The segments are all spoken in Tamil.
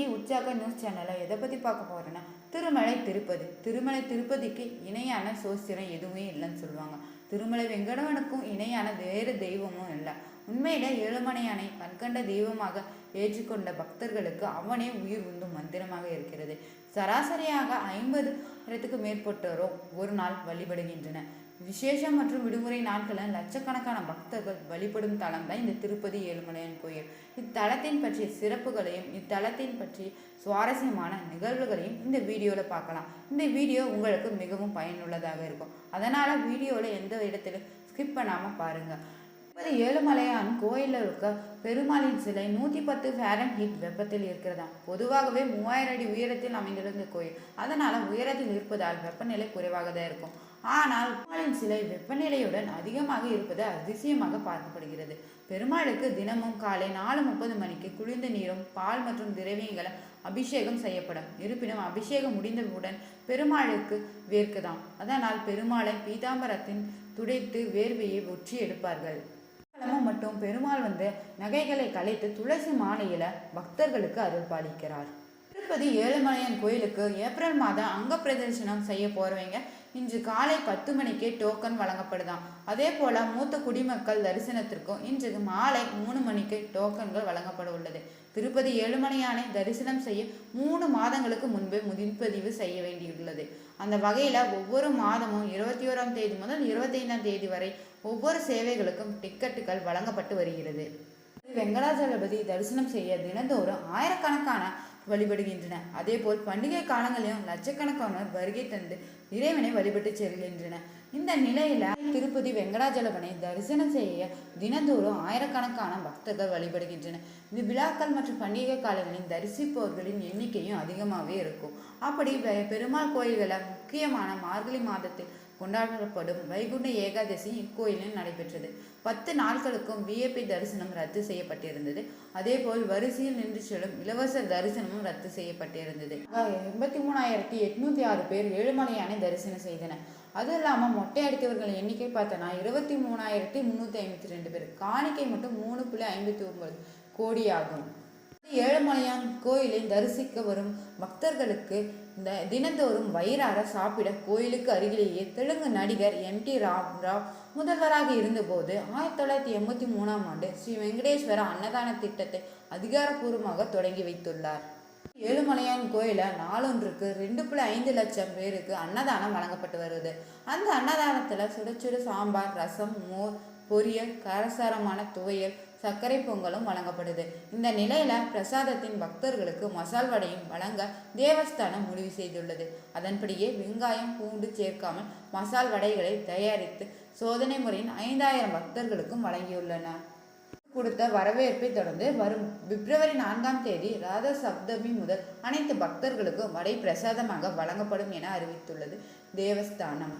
இன்னைக்கு உற்சாக நியூஸ் சேனலில் எதை பற்றி பார்க்க போகிறோன்னா திருமலை திருப்பதி. திருமலை திருப்பதிக்கு இணையான சோசியம் எதுவுமே இல்லைன்னு சொல்லுவாங்க. திருமலை வெங்கடவனுக்கும் இணையான வேறு தெய்வமும் இல்லை. உண்மையில ஏழுமலையானை கண்கண்ட தெய்வமாக ஏற்றுக்கொண்ட பக்தர்களுக்கு அவனே உயிர் உந்தும் மந்திரமாக இருக்கிறது. சராசரியாக ஐம்பது ஆயிரத்துக்கு மேற்பட்டோரும் ஒரு நாள் வழிபடுகின்றன விசேஷம் மற்றும் விடுமுறை நாட்களில் லட்சக்கணக்கான பக்தர்கள் வழிபடும் தலம் தான் இந்த திருப்பதி ஏழுமலையான் கோயில். இத்தலத்தின் பற்றிய சிறப்புகளையும் இத்தலத்தின் பற்றி சுவாரஸ்யமான நிகழ்வுகளையும் இந்த வீடியோவில் பார்க்கலாம். இந்த வீடியோ உங்களுக்கு மிகவும் பயனுள்ளதாக இருக்கும். அதனால் வீடியோவில் எந்த இடத்திலும் ஸ்கிப் பண்ணாமல் பாருங்கள் திருப்பதி ஏழுமலையான் கோயிலில் இருக்க பெருமாளின் சிலை நூற்றி பத்து ஃபேரன் ஹீட் வெப்பத்தில் இருக்கிறதா? பொதுவாகவே மூவாயிரம் அடி உயரத்தில் அமைந்திருந்த கோயில். அதனால் உயரத்தில் இருப்பதால் வெப்பநிலை குறைவாக தான் இருக்கும். ஆனால் பெருமாளின் சிலை வெப்பநிலையுடன் அதிகமாக இருப்பது அதிசயமாக பார்க்கப்படுகிறது. பெருமாளுக்கு தினமும் காலை நாலு முப்பது மணிக்கு குளிர்ந்த நீரும் பால் மற்றும் திரவியங்களும் அபிஷேகம் செய்யப்படும். இருப்பினும் அபிஷேகம் முடிந்தவுடன் பெருமாளுக்கு வேர்க்குதாம். அதனால் பெருமாளை பீதாம்பரத்தின் துடைத்து வேர்வையை ஒற்றி எடுப்பார்கள். கிழமை மட்டும் பெருமாள் வந்து நகைகளை கலைத்து துளசி மாலையில பக்தர்களுக்கு அருள்பாலிக்கிறார். திருப்பதி ஏழுமலையான் கோயிலுக்கு ஏப்ரல் மாதம் அங்க பிரதர்சனம் செய்ய போறவங்க இன்று காலை பத்து மணிக்கே டோக்கன் வழங்கப்படுதாம். அதே போல மூத்த குடிமக்கள் தரிசனத்திற்கும் இன்று மாலை மூணு மணிக்கு டோக்கன்கள் வழங்கப்பட உள்ளது. திருப்பதி ஏழுமலையானை தரிசனம் செய்ய மூணு மாதங்களுக்கு முன்பே முன்பதிவு செய்ய வேண்டியுள்ளது. அந்த வகையில் ஒவ்வொரு மாதமும் இருபத்தி ஓராம் தேதி முதல் இருபத்தைந்தாம் தேதி வரை ஒவ்வொரு சேவைகளுக்கும் டிக்கெட்டுகள் வழங்கப்பட்டு வருகிறது. வெங்கடாஜலபதி தரிசனம் செய்ய தினந்தோறும் ஆயிரக்கணக்கான வழிபடுகின்றன. அதேபோல் பண்டிகை காலங்களிலும் லட்சக்கணக்கானோர் வருகை தந்து இறைவனை வழிபட்டு செல்கின்றன. இந்த நிலையில திருப்பதி வெங்கடாஜலபனை தரிசனம் செய்ய தினந்தோறும் ஆயிரக்கணக்கான பக்தர்கள் வழிபடுகின்றனர் இது விழாக்கள் மற்றும் பண்டிகை காலங்களில் தரிசிப்பவர்களின் எண்ணிக்கையும் அதிகமாகவே இருக்கும். அப்படி பெருமாள் கோயில்களை முக்கியமான மார்கழி மாதத்தில் கொண்டாடப்படும் வைகுண்ட ஏகாதசி இக்கோயிலில் நடைபெற்றது. பத்து நாட்களுக்கும் விஐபி தரிசனம் ரத்து செய்யப்பட்டிருந்தது. அதேபோல் வரிசையில் நின்று செல்லும் இலவச தரிசனமும் ரத்து செய்யப்பட்டிருந்தது. எண்பத்தி மூணாயிரத்தி எட்நூத்தி ஆறு பேர் ஏழுமலையானை தரிசனம் செய்தனர். அதுவும் இல்லாமல் மொட்டை அடித்தவர்கள் எண்ணிக்கை பார்த்தோன்னா இருபத்தி மூணாயிரத்தி முந்நூற்றி ஐம்பத்தி ரெண்டு பேர். காணிக்கை மட்டும் மூணு புள்ளி ஐம்பத்தி ஒன்பது கோடி ஆகும் ஏழுமலையான் கோயிலை தரிசிக்க வரும் பக்தர்களுக்கு இந்த தினந்தோறும் வயிறார சாப்பிட கோயிலுக்கு அருகிலேயே தெலுங்கு நடிகர் எம் டி ராம் ராவ் முதல்வராக இருந்தபோது ஆயிரத்தி தொள்ளாயிரத்தி எண்பத்தி மூணாம் ஆண்டு ஸ்ரீ வெங்கடேஸ்வர அன்னதான திட்டத்தை அதிகாரப்பூர்வமாக தொடங்கி வைத்துள்ளார். ஏழுமலையான் கோயில நாளொன்றுக்கு ரெண்டு புள்ளி ஐந்து லட்சம் பேருக்கு அன்னதானம் வழங்கப்பட்டு வருது. அந்த அன்னதானத்துல சுடச்சுடு சாம்பார் ரசம் மோர் பொரியல் கரசாரமான துவையல் சர்க்கரை பொங்கலும் வழங்கப்படுது. இந்த நிலையில பிரசாதத்தின் பக்தர்களுக்கு மசால் வடையும் வழங்க தேவஸ்தானம் முடிவு செய்துள்ளது. அதன்படியே வெங்காயம் பூண்டு சேர்க்காமல் மசால் வடைகளை தயாரித்து சோதனை முறையின் ஐந்தாயிரம் பக்தர்களுக்கும் வழங்கியுள்ளன கொடுத்த வரவேற்பை தொடர்ந்து வரும் பிப்ரவரி நான்காம் தேதி ராத சப்தமி முதல் அனைத்து பக்தர்களுக்கும் வடை பிரசாதமாக வழங்கப்படும் என அறிவித்துள்ளது தேவஸ்தானம்.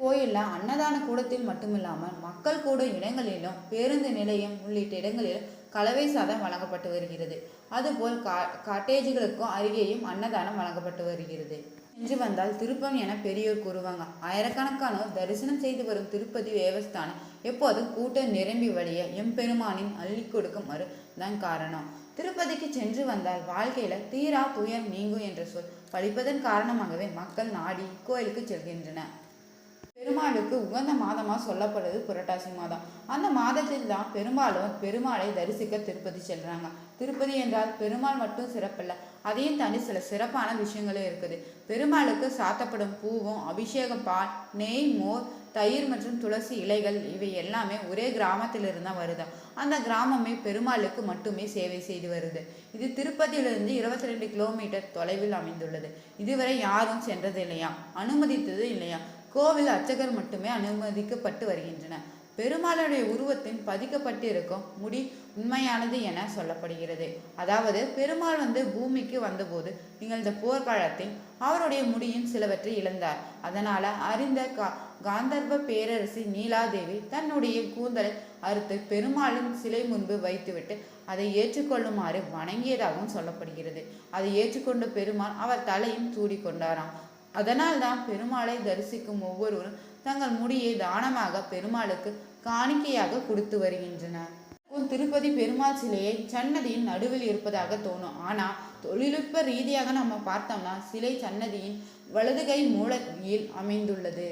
கோயிலில் அன்னதான கூடத்தில் மட்டுமில்லாமல் மக்கள் கூடும் இடங்களிலும் பேருந்து நிலையம் உள்ளிட்ட இடங்களிலும் கலவை சாதம் வழங்கப்பட்டு வருகிறது. அதுபோல் கா காட்டேஜுகளுக்கும் அருகேயும் அன்னதானம் வழங்கப்பட்டு வருகிறது. சென்று வந்தால் திருப்பம் என பெரியோர் கூறுவாங்க. ஆயிரக்கணக்கானோர் தரிசனம் செய்து வரும் திருப்பதி தேவஸ்தானம் எப்போதும் கூட்டம் நிரம்பி வழிய எம்பெருமானின் அள்ளி கொடுக்கும் மறு தான் காரணம். திருப்பதிக்கு சென்று வந்தால் வாழ்க்கையில தீரா துயர் நீங்கும் என்ற சொல் படிப்பதன் காரணமாகவே மக்கள் நாடி கோயிலுக்கு செல்கின்றனர். பெருமாளுக்கு உகந்த மாதமாக சொல்லப்படுது புரட்டாசி மாதம். அந்த மாதத்தில் தான் பெரும்பாலும் பெருமாளை தரிசிக்க திருப்பதி செல்கிறாங்க திருப்பதி என்றால் பெருமாள் மட்டும் சிறப்பில்ல அதையும் தாண்டி சில சிறப்பான விஷயங்களும் இருக்குது. பெருமாளுக்கு சாத்தப்படும் பூவும் அபிஷேகம் பால் நெய் மோர் தயிர் மற்றும் துளசி இலைகள் இவை எல்லாமே ஒரே கிராமத்திலிருந்து தான் வருது. அந்த கிராமமே பெருமாளுக்கு மட்டுமே சேவை செய்து வருது. இது திருப்பதியிலிருந்து இருபத்தி ரெண்டு கிலோமீட்டர் தொலைவில் அமைந்துள்ளது. இதுவரை யாரும் சென்றது இல்லையா அனுமதித்தது இல்லையா? கோவில் அர்ச்சகர் மட்டுமே அனுமதிக்கப்பட்டு வருகின்றன பெருமாளுடைய உருவத்தின் பதிக்கப்பட்டிருக்கும் முடி உண்மையானது என சொல்லப்படுகிறது. அதாவது பெருமாள் வந்து பூமிக்கு வந்தபோது நிகழ்ந்த போர்க்காலத்தில் அவருடைய முடியின் சிலவற்றை இழந்தார். அதனால அறிந்த கா காந்தர்வ பேரரசி நீலாதேவி தன்னுடைய கூந்தலை அறுத்து பெருமாளின் சிலை முன்பு வைத்துவிட்டு அதை ஏற்றுக்கொள்ளுமாறு வணங்கியதாகவும் சொல்லப்படுகிறது. அதை ஏற்றுக்கொண்ட பெருமாள் அவர் தலையும் அதனால் அதனால்தான் பெருமாளை தரிசிக்கும் ஒவ்வொருவரும் தங்கள் முடியை தானமாக பெருமாளுக்கு காணிக்கையாக கொடுத்து வருகின்றனர். உன் திருப்பதி பெருமாள் சிலையை சன்னதியின் நடுவில் இருப்பதாக தோணும். ஆனால் தொழில்நுட்ப ரீதியாக நம்ம பார்த்தோம்னா சிலை சன்னதியின் வலதுகை மூலையில் அமைந்துள்ளது.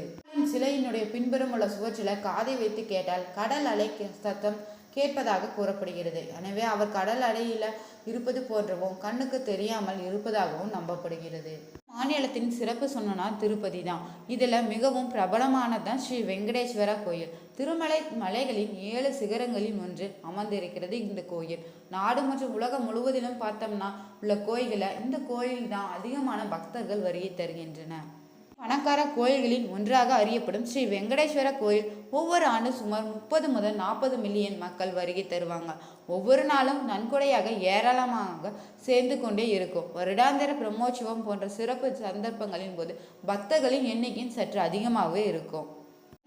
சிலையினுடைய பின்புறம் உள்ள சுவற்றில் காதை வைத்து கேட்டால் கடல் அலை சத்தம் கேட்பதாக கூறப்படுகிறது. எனவே அவர் கடல் அடையில் இருப்பது போன்றவும் கண்ணுக்கு தெரியாமல் இருப்பதாகவும் நம்பப்படுகிறது. மாநிலத்தின் சிறப்பு சொன்னனா திருப்பதி தான். இதில் மிகவும் பிரபலமானதான் ஸ்ரீ வெங்கடேஸ்வர கோயில். திருமலை மலைகளின் ஏழு சிகரங்களில் ஒன்று அமர்ந்திருக்கிறது இந்த கோயில். நாடு மற்றும் உலகம் முழுவதிலும் பார்த்தோம்னா உள்ள கோயில்களில் இந்த கோயில் தான் அதிகமான பக்தர்கள் வருகை தருகின்றன பணக்கார கோயில்களில் ஒன்றாக அறியப்படும் ஸ்ரீ வெங்கடேஸ்வர கோயில் ஒவ்வொரு ஆண்டும் சுமார் முப்பது முதல் நாற்பது மில்லியன் மக்கள் வருகை தருவாங்க. ஒவ்வொரு நாளும் நன்கொடையாக ஏராளமாக சேர்ந்து கொண்டே இருக்கும். வருடாந்திர பிரம்மோற்சவம் போன்ற சிறப்பு சந்தர்ப்பங்களின் போது பக்தர்களின் எண்ணிக்கையும் சற்று அதிகமாகவே இருக்கும்.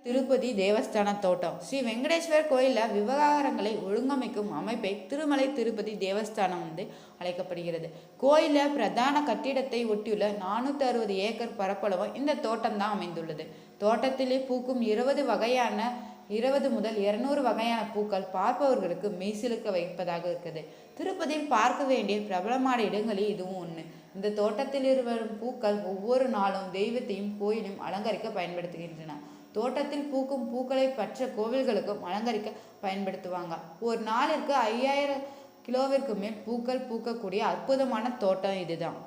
திருப்பதி தேவஸ்தான தோட்டம். ஸ்ரீ வெங்கடேஸ்வர் கோயிலில் விவகாரங்களை ஒழுங்கமைக்கும் அமைப்பை திருமலை திருப்பதி தேவஸ்தானம் வந்து அழைக்கப்படுகிறது. கோயிலில் பிரதான கட்டிடத்தை ஒட்டியுள்ள நானூற்றி அறுபது ஏக்கர் பரப்பளவும் இந்த தோட்டம் தான் அமைந்துள்ளது. தோட்டத்திலே பூக்கும் இருபது வகையான இருபது முதல் இருநூறு வகையான பூக்கள் பார்ப்பவர்களுக்கு மெய்சிலுக்க வைப்பதாக இருக்குது. திருப்பதியில் பார்க்க வேண்டிய பிரபலமான இடங்களில் இதுவும் ஒன்று இந்த தோட்டத்தில் வரும் பூக்கள் ஒவ்வொரு நாளும் தெய்வத்தையும் கோயிலையும் அலங்கரிக்க பயன்படுத்துகின்றன. தோட்டத்தில் பூக்கும் பூக்களை பற்ற கோவில்களுக்கும் அலங்கரிக்க பயன்படுத்துவாங்க. ஒரு நாளிற்கு ஐயாயிரம் கிலோவிற்கு மேல் பூக்கள் பூக்கக்கூடிய அற்புதமான தோட்டம் இதுதான்.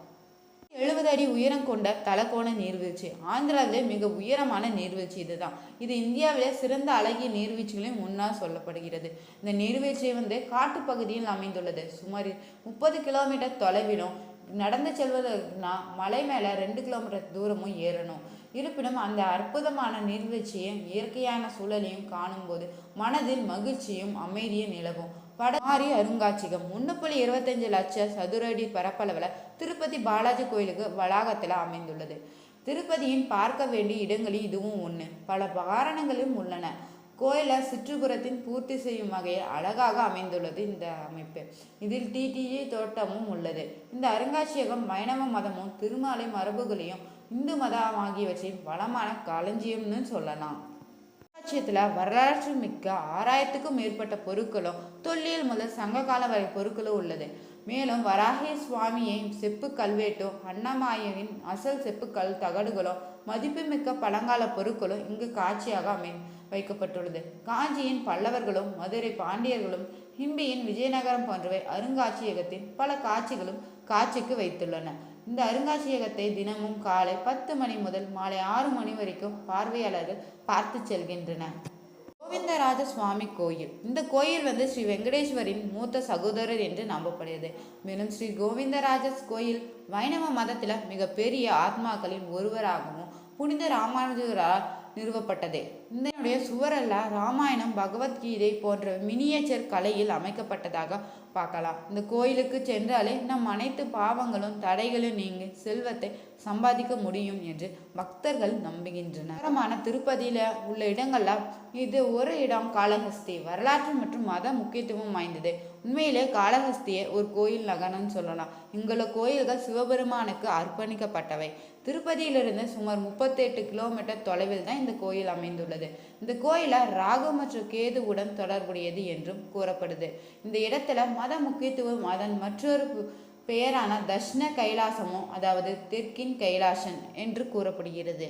எழுபது அடி உயரம் கொண்ட தலக்கோண நீர்வீழ்ச்சி. ஆந்திராவிலே மிக உயரமான நீர்வீழ்ச்சி இதுதான். இது இந்தியாவிலே சிறந்த அழகிய நீர்வீழ்ச்சிகளையும் முன்னால் சொல்லப்படுகிறது. இந்த நீர்வீழ்ச்சி வந்து காட்டுப்பகுதியில் அமைந்துள்ளது. சுமார் முப்பது கிலோமீட்டர் தொலைவிலும் நடந்து செல்வதற்குனா மலை மேலே ரெண்டு கிலோமீட்டர் தூரமும் ஏறணும். இருப்பினும் அந்த அற்புதமான நீர்வீழ்ச்சியும் இயற்கையான சூழலையும் காணும்போது மனதில் மகிழ்ச்சியும் அமைதியும் நிலவும். படமாரி அருங்காட்சியகம். ஒன்று புள்ளி இருபத்தஞ்சு லட்சம் சதுரடி பரப்பளவில் திருப்பதி பாலாஜி கோயிலுக்கு வளாகத்தில் அமைந்துள்ளது. திருப்பதியின் பார்க்க வேண்டிய இடங்களில் இதுவும் ஒன்று பல காரணங்களும் உள்ளன. கோயிலை சுற்றுப்புறத்தின் பூர்த்தி செய்யும் வகையில் அழகாக அமைந்துள்ளது இந்த அமைப்பு. இதில் டிடிஜி தோட்டமும் உள்ளது. இந்த அருங்காட்சியகம் வைணவ மதமும் திருமாலை மரபுகளையும் இந்து மதம் ஆகியவற்றின் வளமான களஞ்சியம்னு சொல்லலாம். அருங்காட்சியத்தில் வரலாற்று மிக்க ஆறாயிரத்துக்கும் மேற்பட்ட பொருட்களும் தொல்லியல் முதல் சங்ககால வரை பொருட்களும் உள்ளது. மேலும் வராகி சுவாமியின் செப்பு கல்வெட்டும் அன்னமாயவின் அசல் செப்புக்கல் தகடுகளும் மதிப்புமிக்க பழங்கால பொருட்களும் இங்கு காட்சியாக அமை வைக்கப்பட்டுள்ளது. காஞ்சியின் பல்லவர்களும் மதுரை பாண்டியர்களும் ஹிம்பியின் விஜயநகரம் போன்றவை அருங்காட்சியகத்தின் பல காட்சிகளும் காட்சிக்கு வைத்துள்ளன. இந்த அருங்காட்சியகத்தை தினமும் காலை பத்து மணி முதல் மாலை ஆறு மணி வரைக்கும் பார்வையாளர்கள் பார்த்து செல்கின்றனர் கோவிந்தராஜ சுவாமி கோயில். இந்த கோயில் வந்து ஸ்ரீ வெங்கடேஸ்வரின் மூத்த சகோதரர் என்று நம்பப்படுகிறது. மேலும் ஸ்ரீ கோவிந்தராஜ கோயில் வைணவ மதத்தில் மிகப்பெரிய ஆத்மாக்களின் ஒருவராகவும் புனித ராமானுஜரால் நிறுவப்பட்டது. இதனுடைய சுவரெல்லாம் ராமாயணம் பகவத்கீதை போன்ற மினியேச்சர் கலையில் அமைக்கப்பட்டதாக பார்க்கலாம். இந்த கோயிலுக்கு சென்றாலே நம் அனைத்து பாவங்களும் தடைகளும் நீங்கி செல்வத்தை சம்பாதிக்க முடியும் என்று பக்தர்கள் நம்புகின்றனர். நகரமான திருப்பதியில உள்ள இடங்கள்ல இது ஒரு இடம் காளஹஸ்தி. வரலாற்று மற்றும் மத முக்கியத்துவம் வாய்ந்தது. உண்மையிலே காளஹஸ்தியை ஒரு கோயில் நகரம்னு சொல்லலாம். இங்குள்ள கோயில்கள் சிவபெருமானுக்கு அர்ப்பணிக்கப்பட்டவை. திருப்பதியிலிருந்து சுமார் முப்பத்தெட்டு கிலோமீட்டர் தொலைவில் தான் இந்த கோயில் அமைந்துள்ளது. இந்த கோயிலை ராகு மற்றும் கேதுவுடன் தொடர்புடையது என்றும் கூறப்படுது. இந்த இடத்துல மத முக்கியத்துவம் அதன் மற்றொரு பெயரான தஷ்ண கைலாசமோ அதாவது தெற்கின் கைலாசன் என்று கூறப்படுகிறது.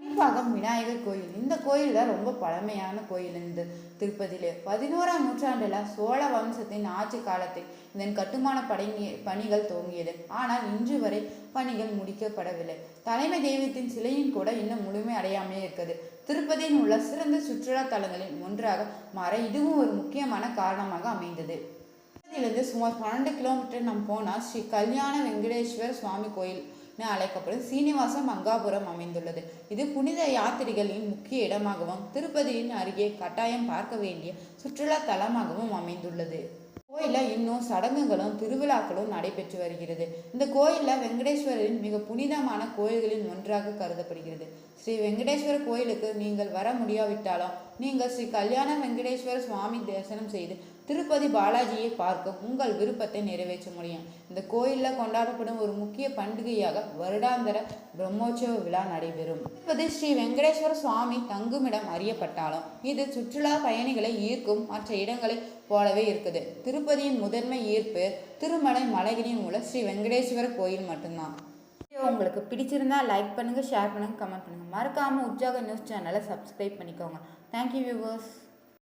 மணிப்பாகம் விநாயகர் கோயில். இந்த கோயில் தான் ரொம்ப பழமையான கோயில் இந்த திருப்பதியிலே. பதினோராம் நூற்றாண்டில் சோழ வம்சத்தின் ஆட்சி காலத்தில் இதன் கட்டுமான படங்கி பணிகள் துவங்கியது. ஆனால் இன்று வரை பணிகள் முடிக்கப்படவில்லை. தலைமை தெய்வத்தின் சிலையும் கூட இன்னும் முழுமை அடையாமலே இருக்குது. திருப்பதியில் உள்ள சிறந்த சுற்றுலா தலங்களில் ஒன்றாக மாற இதுவும் ஒரு முக்கியமான காரணமாக அமைந்தது. திருப்பதியிலிருந்து சுமார் பன்னெண்டு கிலோமீட்டர் நாம் போனால் ஸ்ரீ கல்யாண வெங்கடேஸ்வர சுவாமி கோயில் என அழைக்கப்படும் சீனிவாச மங்காபுரம் அமைந்துள்ளது. இது புனித யாத்திரிகளின் முக்கிய இடமாகவும் திருப்பதியின் அருகே கட்டாயம் பார்க்க வேண்டிய சுற்றுலா தலமாகவும் அமைந்துள்ளது. கோயிலில் இன்னும் சடங்குகளும் திருவிழாக்களும் நடைபெற்று வருகிறது. இந்த கோயிலில் வெங்கடேஸ்வரரின் மிக புனிதமான கோயில்களில் ஒன்றாக கருதப்படுகிறது. ஸ்ரீ வெங்கடேஸ்வர கோயிலுக்கு நீங்கள் வர முடியாவிட்டாலும் நீங்கள் ஸ்ரீ கல்யாண வெங்கடேஸ்வர சுவாமி தரிசனம் செய்து திருப்பதி பாலாஜியை பார்க்க உங்கள் விருப்பத்தை நிறைவேற்ற முடியும். இந்த கோயிலில் கொண்டாடப்படும் ஒரு முக்கிய பண்டிகையாக வருடாந்திர பிரம்மோற்சவ விழா நடைபெறும். திருப்பதி ஸ்ரீ வெங்கடேஸ்வர சுவாமி தங்குமிடம் அறியப்பட்டாலும் இது சுற்றுலா பயணிகளை ஈர்க்கும் மற்ற இடங்களை போலவே இருக்குது. திருப்பதியின் முதன்மை ஈர்ப்பு திருமலை மலைகளின் உள்ள ஸ்ரீ வெங்கடேஸ்வர கோயில் மட்டும்தான். உங்களுக்கு பிடிச்சிருந்தா லைக் பண்ணுங்கள் ஷேர் பண்ணுங்கள் கமெண்ட் பண்ணுங்கள் மறக்காமல் உற்சாக நியூஸ் சேனலை சப்ஸ்கிரைப் பண்ணிக்கோங்க. Thank you viewers